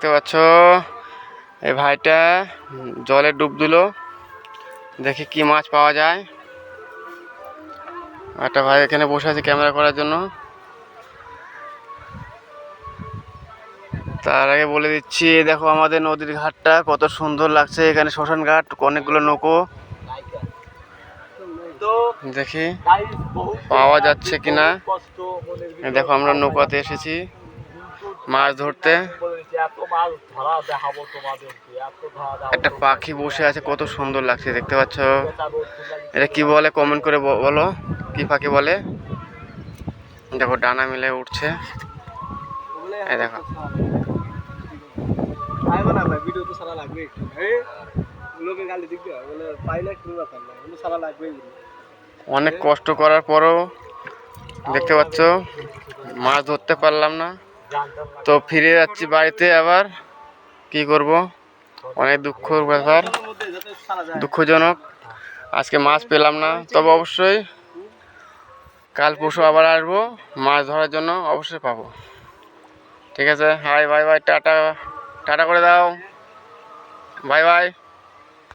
দেখতে পাচ্ছ? এই ভাইটা জলে ডুব দিল। দেখি কি মাছ পাওয়া যায়। একটা ভাই এখানে বসে আছে ক্যামেরা করার জন্য। তার আগে বলে দিচ্ছি দেখো আমাদের নদীর ঘাটটা, কত সুন্দর লাগছে। এখানে শ্মশান ঘাট, অনেকগুলো নৌকো। দেখি, পাওয়া যাচ্ছে কিনা। দেখো আমরা নৌকাতে এসেছি। মাছ ধরতে। একটা পাখি বসে আছে, কত সুন্দর লাগছে, দেখতে পাচ্ছ? এটা কি বলে কমেন্ট করে বলো। কি পাখি বলে? দেখো, ডানা মিলে উঠছে। দেখো। অনেক কষ্ট করার পরও দেখতে পাচ্ছ, মাছ ধরতে পারলাম না। তো ফিরে যাচ্ছি বাড়িতে আবার। কি করব? অনেক দুঃখর ব্যাপার। দুঃখজনক। আজকে মাছ পেলাম না। তবে অবশ্যই কাল পরশু আবার আসব। মাছ ধরার জন্য অবশ্যই পাবো। ঠিক আছে? Hi bye bye tata. Tata করে দাও। Bye bye